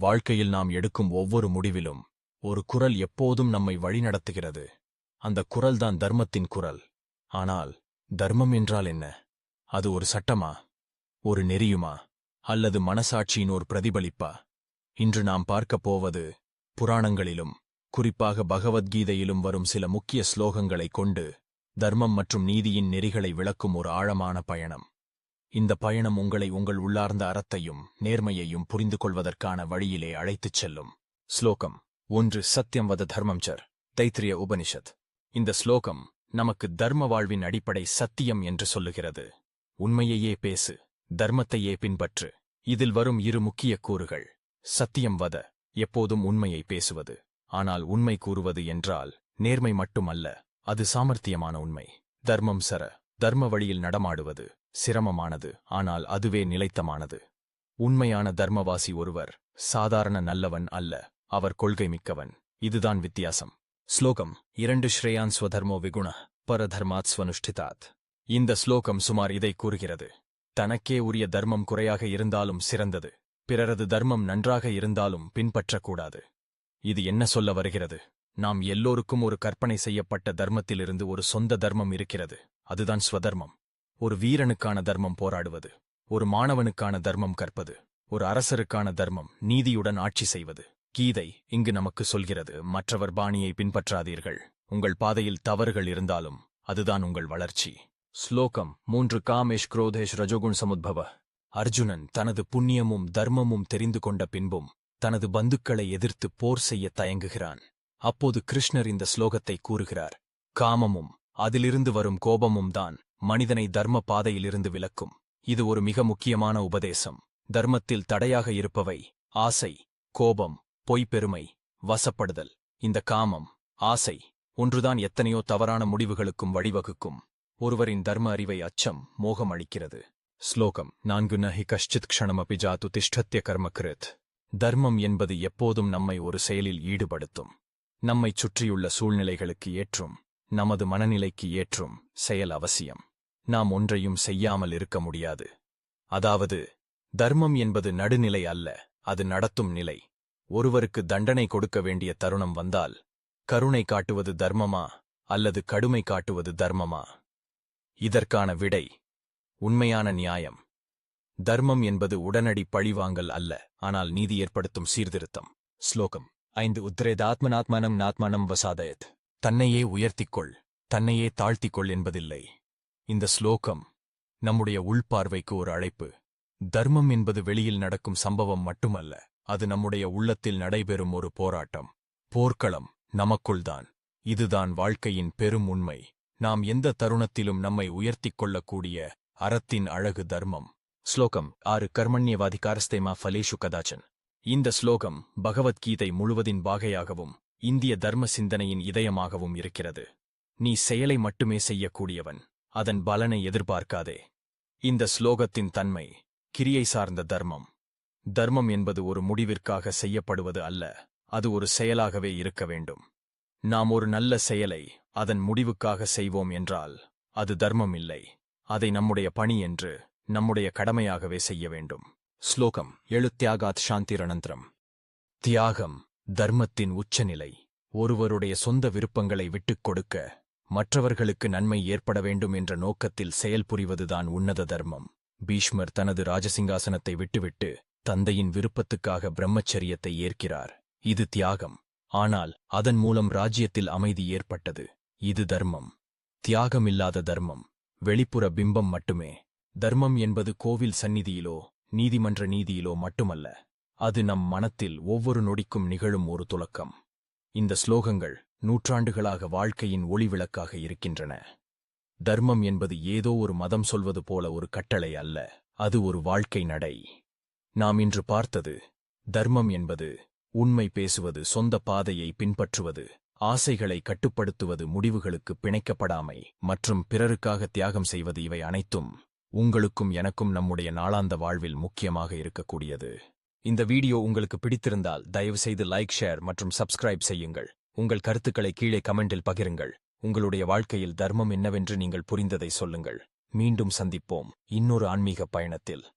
வாழ்க்கையில் நாம் எடுக்கும் ஒவ்வொரு முடிவிலும் ஒரு குரல் எப்போதும் நம்மை வழிநடத்துகிறது. அந்த குரல்தான் தர்மத்தின் குரல். ஆனால் தர்மம் என்றால் என்ன? அது ஒரு சட்டமா? ஒரு நெறியுமா? அல்லது மனசாட்சியின் ஒரு பிரதிபலிப்பா? இன்று நாம் பார்க்கப் போவது புராணங்களிலும் குறிப்பாக பகவத்கீதையிலும் வரும் சில முக்கிய ஸ்லோகங்களைக் கொண்டு தர்மம் மற்றும் நீதியின் நெறிகளை விளக்கும் ஒரு ஆழமான பயணம். இந்த பயணம் உங்களை உங்கள் உள்ளார்ந்த அறத்தையும் நேர்மையையும் புரிந்து கொள்வதற்கான வழியிலே அழைத்துச் செல்லும். ஸ்லோகம். ஒன்று சத்தியம் வத தர்மம் சர். தைத்திரிய உபனிஷத். இந்த ஸ்லோகம் நமக்கு தர்ம வாழ்வின் அடிப்படை சத்தியம் என்று சொல்லுகிறது. உண்மையையே பேசு தர்மத்தையே பின்பற்று. இதில் வரும் இரு முக்கிய கூறுகள். சத்தியம் வத எப்போதும் உண்மையை பேசுவது. ஆனால் உண்மை கூறுவது என்றால் நேர்மை மட்டுமல்ல அது சாமர்த்தியமான உண்மை. தர்மம் சர தர்ம வழியில் நடமாடுவது. சிரமமானது ஆனால் அதுவே நிலைத்தமானது. உண்மையான தர்மவாசி ஒருவர் சாதாரண நல்லவன் அல்ல அவர் கொள்கை மிக்கவன். இதுதான் வித்தியாசம். ஸ்லோகம் இரண்டு ஸ்ரேயான் ஸ்வதர்மோ விகுண பரதர்மாத் ஸ்வனுஷ்டிதாத். இந்த ஸ்லோகம் சுமார் இதை கூறுகிறது. தனக்கே உரிய தர்மம் குறையாக இருந்தாலும் சிறந்தது. பிறரது தர்மம் நன்றாக இருந்தாலும் பின்பற்றக்கூடாது. இது என்ன சொல்ல வருகிறது? நாம் எல்லோருக்கும் ஒரு கற்பனை செய்யப்பட்ட தர்மத்திலிருந்து ஒரு சொந்த தர்மம் இருக்கிறது. அதுதான் ஸ்வதர்மம். ஒரு வீரனுக்கான தர்மம் போராடுவது ஒரு மாணவனுக்கான தர்மம் கற்பது ஒரு அரசருக்கான தர்மம் நீதியுடன் ஆட்சி செய்வது. கீதை இங்கு நமக்கு சொல்கிறது மற்றவர் பாணியை பின்பற்றாதீர்கள். உங்கள் பாதையில் தவறுகள் இருந்தாலும் அதுதான் உங்கள் வளர்ச்சி. ஸ்லோகம் மூன்று காமேஷ் குரோதேஷ் ரஜோகுண் சமுத்பவ. அர்ஜுனன் தனது புண்ணியமும் தர்மமும் தெரிந்து கொண்ட பின்பும் தனது பந்துக்களை எதிர்த்து போர் செய்ய தயங்குகிறான். அப்போது கிருஷ்ணர் இந்த ஸ்லோகத்தை கூறுகிறார் காமமும் அதிலிருந்து வரும் கோபமும் தான் மனிதனை தர்ம பாதையிலிருந்து விலக்கும். இது ஒரு மிக முக்கியமான உபதேசம். தர்மத்தில் தடையாக இருப்பவை ஆசை கோபம் பொய்ப்பெருமை வசப்படுதல். இந்த காமம் ஆசை ஒன்றுதான் எத்தனையோ தவறான முடிவுகளுக்கும் வழிவகுக்கும். ஒருவரின் தர்ம அறிவை அச்சம் மோகம் அளிக்கிறது. ஸ்லோகம் நான்கு நஹி கஷ்டித் க்ஷணமபி ஜாத்து திஷ்டத்திய கர்மகிருத். தர்மம் என்பது எப்போதும் நம்மை ஒரு செயலில் ஈடுபடுத்தும். நம்மைச் சுற்றியுள்ள சூழ்நிலைகளுக்கு ஏற்றும் நமது மனநிலைக்கு ஏற்றும் செயல் அவசியம். நாம் ஒன்றையும் செய்யாமல் இருக்க முடியாது. அதாவது தர்மம் என்பது நடுநிலை அல்ல அது நடத்தும் நிலை. ஒருவருக்கு தண்டனை கொடுக்க வேண்டிய தருணம் வந்தால் கருணை காட்டுவது தர்மமா அல்லது கடுமை காட்டுவது தர்மமா? இதற்கான விடை உண்மையான நியாயம். தர்மம் என்பது உடனடி பழிவாங்கல் அல்ல ஆனால் நீதி ஏற்படுத்தும் சீர்திருத்தம். ஸ்லோகம் ஐந்து உத்ரேதாத்மனாத்மனம் நாத்மனம் வசாதயத். தன்னையே உயர்த்திக்கொள் தன்னையே தாழ்த்திக்கொள் என்பதில்லை. இந்த ஸ்லோகம் நம்முடைய உள்பார்வைக்கு ஒரு அழைப்பு. தர்மம் என்பது வெளியில் நடக்கும் சம்பவம் மட்டுமல்ல அது நம்முடைய உள்ளத்தில் நடைபெறும் ஒரு போராட்டம். போர்க்களம் நமக்குள்தான். இதுதான் வாழ்க்கையின் பெரும் உண்மை. நாம் எந்த தருணத்திலும் நம்மை உயர்த்திக் கொள்ளக்கூடிய அறத்தின் அழகு தர்மம். ஸ்லோகம் ஆறு கர்மண்யவாதிகாரஸ்தேமா ஃபலேஷு கதாச்சன். இந்த ஸ்லோகம் பகவத்கீதை முழுவதின் பாகையாகவும் இந்திய தர்ம சிந்தனையின் இதயமாகவும் இருக்கிறது. நீ செயலை மட்டுமே செய்யக்கூடியவன். அதன் பலனை எதிர்பார்க்காதே. இந்த ஸ்லோகத்தின் தன்மை கிரியை சார்ந்த தர்மம். தர்மம் என்பது ஒரு முடிவிற்காக செய்யப்படுவது அல்ல அது ஒரு செயலாகவே இருக்க வேண்டும். நாம் ஒரு நல்ல செயலை அதன் முடிவுக்காக செய்வோம் என்றால் அது தர்மம் இல்லை. அதை நம்முடைய பணி என்று நம்முடைய கடமையாகவே செய்ய வேண்டும். ஸ்லோகம் எழுத்தியாகாத் சாந்திரனந்திரம் தியாகம் தர்மத்தின் உச்சநிலை. ஒருவருடைய சொந்த விருப்பங்களை விட்டுக் கொடுக்க மற்றவர்களுக்கு நன்மை ஏற்பட வேண்டும் என்ற நோக்கத்தில் செயல்புரிவதுதான் உன்னத தர்மம். பீஷ்மர் தனது ராஜசிங்காசனத்தை விட்டுவிட்டு தந்தையின் விருப்பத்துக்காக பிரம்மச்சரியத்தை ஏற்கிறார். இது தியாகம். ஆனால் அதன் மூலம் ராஜ்யத்தில் அமைதி ஏற்பட்டது. இது தர்மம். தியாகமில்லாத தர்மம். வெளிப்புற பிம்பம் மட்டுமே. தர்மம் என்பது கோவில் சந்நிதியிலோ நீதிமன்ற நீதியிலோ மட்டுமல்ல. அது நம் மனத்தில் ஒவ்வொரு நொடிக்கும் நிகழும் ஒரு துலக்கம். இந்த ஸ்லோகங்கள் நூற்றாண்டுகளாக வாழ்க்கையின் ஒளிவிளக்காக இருக்கின்றன. தர்மம் என்பது ஏதோ ஒரு மதம் சொல்வது போல ஒரு கட்டளை அல்ல அது ஒரு வாழ்க்கை நடை. நாம் இன்று பார்த்தது தர்மம் என்பது உண்மை பேசுவது சொந்த பாதையை பின்பற்றுவது ஆசைகளை கட்டுப்படுத்துவது முடிவுகளுக்கு பிணைக்கப்படாமை மற்றும் பிறருக்காக தியாகம் செய்வது இவை அனைத்தும் உங்களுக்கும் எனக்கும் நம்முடைய நாளாந்த வாழ்வில் முக்கியமாக இருக்கக்கூடியது. இந்த வீடியோ உங்களுக்கு பிடித்திருந்தால் தயவுசெய்து லைக் ஷேர் மற்றும் சப்ஸ்கிரைப் செய்யுங்கள். உங்கள் கருத்துக்களை கீழே கமெண்டில் பகிருங்கள். உங்களுடைய வாழ்க்கையில் தர்மம் என்னவென்று நீங்கள் புரிந்ததை சொல்லுங்கள். மீண்டும் சந்திப்போம். இன்னொரு ஆன்மீக பயணத்தில்.